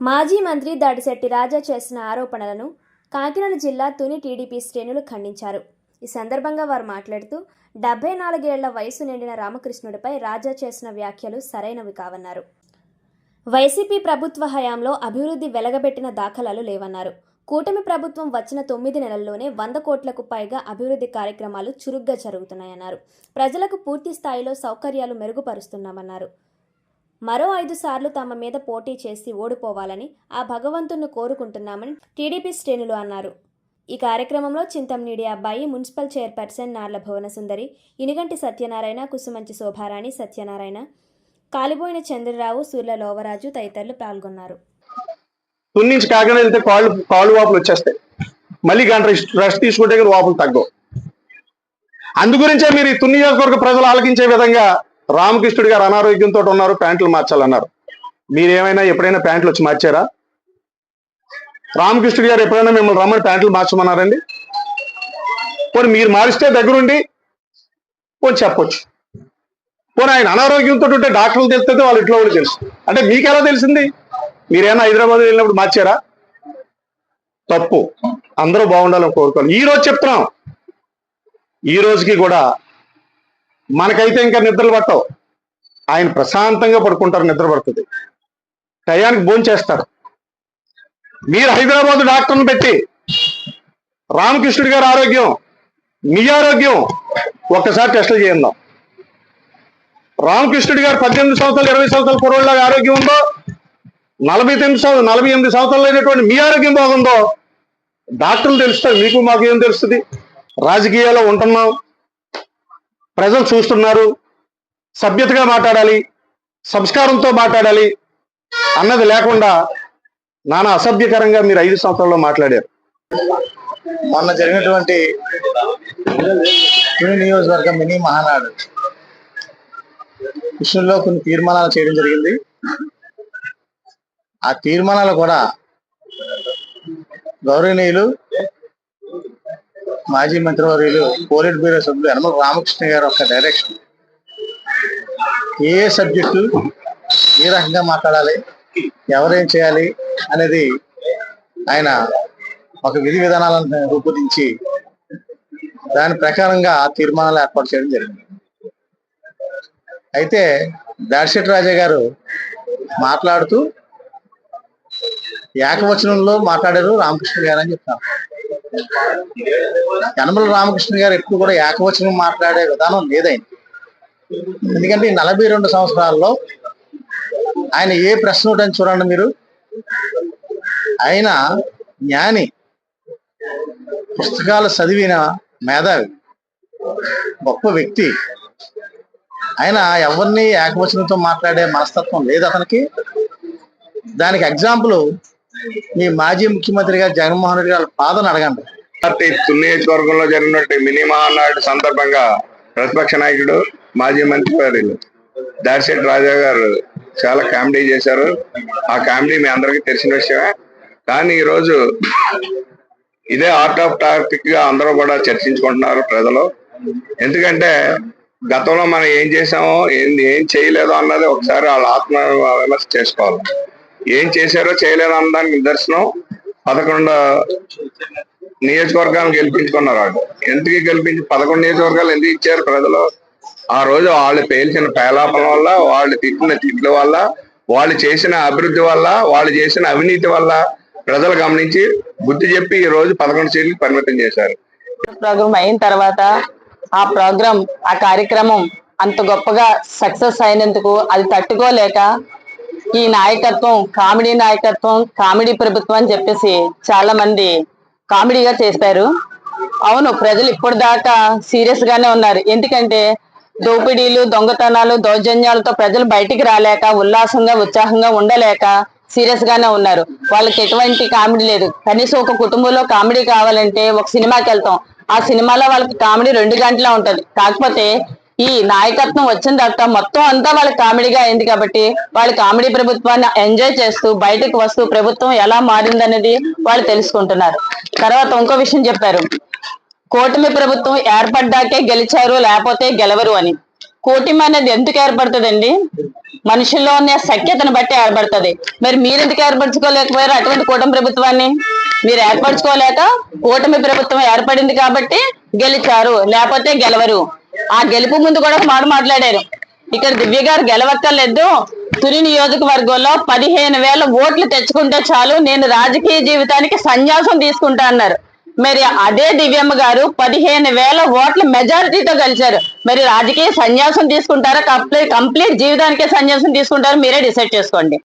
మాజీ మంత్రి దాడిశెట్టి రాజా చేసిన ఆరోపణలను కాకినాడ జిల్లా తుని టీడీపీ శ్రేణులు ఖండించారు. ఈ సందర్భంగా వారు మాట్లాడుతూ డెబ్బై నాలుగేళ్ళ వయసు నిండిన రామకృష్ణుడిపై రాజా చేసిన వ్యాఖ్యలు సరైనవి కావన్నారు. వైసీపీ ప్రభుత్వ హయాంలో అభివృద్ధి వెలగబెట్టిన దాఖలాలు లేవన్నారు. కూటమి ప్రభుత్వం వచ్చిన తొమ్మిది నెలల్లోనే వంద కోట్లకు పైగా అభివృద్ధి కార్యక్రమాలు చురుగ్గా జరుగుతున్నాయన్నారు. ప్రజలకు పూర్తి స్థాయిలో సౌకర్యాలు మెరుగుపరుస్తున్నామన్నారు. మరో ఐదు సార్లు తమ మీద పోటీ చేసి ఓడిపోవాలని ఆ భగవంతుణ్ణి కోరుకుంటున్నామని టీడీపీ శ్రేణులు అన్నారు. ఈ కార్యక్రమంలో చింతంనీడి అబ్బాయి మున్సిపల్ చైర్పర్సన్ నార్ల భువనసుందరి ఇనుగంటి సత్యనారాయణ కుసుమంచి శోభారాణి సత్యనారాయణ కాలిపోయిన చంద్రరావు సూర్ల లోవరాజు తదితరులు పాల్గొన్నారు. నుంచి కాకినాడ వెళ్తే కాళ్ళు కాళ్ళు వాపులు వచ్చేస్తాయి. మళ్ళీ గంట రెస్ట్ తీసుకుంటే వాపులు తగ్గవు. అందుగురించే మీరు ఈ తుని నియోజకవర్గ ప్రజలు ఆలకించే విధంగా రామకృష్ణుడి గారు అనారోగ్యంతో ఉన్నారు ప్యాంట్లు మార్చాలన్నారు. మీరేమైనా ఎప్పుడైనా ప్యాంట్లు వచ్చి మార్చారా? రామకృష్ణుడి గారు ఎప్పుడైనా మిమ్మల్ని రమ్మని ప్యాంట్లు మార్చమన్నారండి? పోనీ మీరు మారిస్తే దగ్గరుండి పోనీ చెప్పొచ్చు. పోనీ ఆయన అనారోగ్యంతో ఉంటే డాక్టర్లు తెలిస్తే వాళ్ళ ఇంట్లో వాళ్ళు తెలుసు. అంటే మీకు ఎలా తెలిసింది? మీరేమైనా హైదరాబాద్ వెళ్ళినప్పుడు మార్చారా? తప్పు. అందరూ బాగుండాలని కోరుకోవాలి. ఈ రోజు చెప్తున్నాం. ఈ రోజుకి కూడా మనకైతే ఇంకా నిద్రలు పట్టవు. ఆయన ప్రశాంతంగా పడుకుంటారు నిద్ర పడుతుంది. టయానికి భోజనం చేస్తారు. మీరు హైదరాబాద్ డాక్టర్ని పెట్టి రామకృష్ణుడి గారి ఆరోగ్యం మీ ఆరోగ్యం ఒక్కసారి టెస్టులు చేయందాం. రామకృష్ణుడి గారు పద్దెనిమిది సంవత్సరాలు ఇరవై సంవత్సరాల కుర్రోళ్ళగా ఆరోగ్యం ఉందో నలభై తొమ్మిది సంవత్సరాలు నలభై ఎనిమిది సంవత్సరాలు అయినటువంటి మీ ఆరోగ్యం బాగుందో డాక్టర్లు తెలుస్తారు మీకు మాకు ఏం తెలుస్తుంది? రాజకీయాల్లో ఉంటున్నాం. ప్రజలు చూస్తున్నారు. సభ్యతగా మాట్లాడాలి. సంస్కారంతో మాట్లాడాలి. అన్నది లేకుండా నానా అసభ్యకరంగా మీరు ఐదు సంవత్సరాల్లో మాట్లాడారు. మొన్న జరిగినటువంటి నియోజకవర్గం మినీ మహానాడు. విషయంలో కొన్ని తీర్మానాలు చేయడం జరిగింది. ఆ తీర్మానాలు కూడా గౌరవనీయులు మాజీ మంత్రివర్యులు పోలిట్ బ్యూరో సభ్యులు యనమల రామకృష్ణ గారు ఒక డైరెక్షన్ ఏ సబ్జెక్టు ఏ రకంగా మాట్లాడాలి? ఎవరేం చేయాలి? అనేది ఆయన ఒక విధి విధానాలను రూపొందించి దాని ప్రకారంగా తీర్మానాలు ఏర్పాటు చేయడం జరిగింది. అయితే దాడిశెట్ రాజా గారు మాట్లాడుతూ ఏకవచనంలో మాట్లాడారు రామకృష్ణ గారు అని చెప్తాను యనమల రామకృష్ణ గారు ఎప్పుడు కూడా ఏకవచనం మాట్లాడే విధానం లేదైంది ఎందుకంటే ఈ నలభై రెండు సంవత్సరాల్లో ఆయన ఏ ప్రశ్న ఉంటాయని చూడండి మీరు. ఆయన జ్ఞాని పుస్తకాలు చదివిన మేధావి గొప్ప వ్యక్తి. ఆయన ఎవరిని ఏకవచనంతో మాట్లాడే మనస్తత్వం లేదు అతనికి. దానికి ఎగ్జాంపుల్ మీ మాజీ ముఖ్యమంత్రి గారు జగన్మోహన్ రెడ్డి గారి పాదన అడగండి. పార్టీ తుని నియోజకవర్గంలో జరిగినట్టు మినీ మహానాడు సందర్భంగా ప్రతిపక్ష నాయకుడు మాజీ మంత్రి వర్యులు దారిశెట్టి రాజా గారు చాలా కామెడీ చేశారు. ఆ కామెడీ మీ అందరికీ తెలిసిన విషయమే. కానీ ఈరోజు ఇదే ఆర్ట్ ఆఫ్ టాపిక్గా అందరూ కూడా చర్చించుకుంటున్నారు ప్రజలు. ఎందుకంటే గతంలో మనం ఏం చేసామో ఏం ఏం చేయలేదో అన్నది ఒకసారి వాళ్ళ ఆత్మ విమర్శ చేసుకోవాలి. ఏం చేశారో చేయలేదో అనడానికి నిదర్శనం. పదకొండు నియోజకవర్గాలను గెలిపించుకున్నారు వాళ్ళు. ఎందుకు గెలిపించి పదకొండు నియోజకవర్గాలు ఎందుకు ఇచ్చారు ప్రజలు? ఆ రోజు వాళ్ళు పేల్చిన పేలాపల వల్ల వాళ్ళు తిట్టిన తిట్ల వల్ల వాళ్ళు చేసిన అభివృద్ధి వల్ల వాళ్ళు చేసిన అవినీతి వల్ల ప్రజలు గమనించి బుద్ధి చెప్పి ఈ రోజు పదకొండు సీట్లు పరిమితం చేశారు. ప్రోగ్రామ్ అయిన తర్వాత ఆ ప్రోగ్రామ్ ఆ కార్యక్రమం అంత గొప్పగా సక్సెస్ అయినందుకు అది తట్టుకోలేక ఈ నాయకత్వం కామెడీ నాయకత్వం కామెడీ ప్రభుత్వం అని చెప్పేసి చాలా మంది కామెడీగా చేశారు. అవును ప్రజలు ఇప్పటిదాకా సీరియస్ గానే ఉన్నారు. ఎందుకంటే దోపిడీలు దొంగతనాలు దౌర్జన్యాలతో ప్రజలు బయటికి రాలేక ఉల్లాసంగా ఉత్సాహంగా ఉండలేక సీరియస్ గానే ఉన్నారు. వాళ్ళకి ఎటువంటి కామెడీ లేదు. కనీసం ఒక కుటుంబంలో కామెడీ కావాలంటే ఒక సినిమాకి వెళ్తాం. ఆ సినిమాలో వాళ్ళకి కామెడీ రెండు గంటల ఉంటది. కాకపోతే ఈ నాయకత్వం వచ్చిన తర్వాత మొత్తం అంతా వాళ్ళకి కామెడీగా అయింది కాబట్టి వాళ్ళు కామెడీ ప్రభుత్వాన్ని ఎంజాయ్ చేస్తూ బయటకు వస్తూ ప్రభుత్వం ఎలా మారిందనేది వాళ్ళు తెలుసుకుంటున్నారు. తర్వాత ఇంకో విషయం చెప్పారు. కూటమి ప్రభుత్వం ఏర్పడ్డాకే గెలిచారు లేకపోతే గెలవరు అని. కూటమి అనేది ఎందుకు ఏర్పడుతుందండి? మనుషుల్లో ఉన్న సఖ్యతను బట్టి ఏర్పడుతుంది. మరి మీరు ఎందుకు ఏర్పరచుకోలేకపోయారు అటువంటి కూటమి ప్రభుత్వాన్ని? మీరు ఏర్పరచుకోలేక కూటమి ప్రభుత్వం ఏర్పడింది కాబట్టి గెలిచారు లేకపోతే గెలవరు. ఆ గెలుపు ముందు కూడా ఒక మాట మాట్లాడారు. ఇక్కడ దివ్య గారు గెలవక్కర్లేదు. తుని నియోజకవర్గంలో పదిహేను వేల ఓట్లు తెచ్చుకుంటే చాలు. నేను రాజకీయ జీవితానికి సన్యాసం తీసుకుంటా అన్నారు. మరి అదే దివ్యమ్మ గారు పదిహేను వేల ఓట్ల మెజారిటీతో గెలిచారు. మరి రాజకీయ సన్యాసం తీసుకుంటారా? కంప్లీట్ కంప్లీట్ జీవితానికే సన్యాసం తీసుకుంటారా? మీరే డిసైడ్ చేసుకోండి.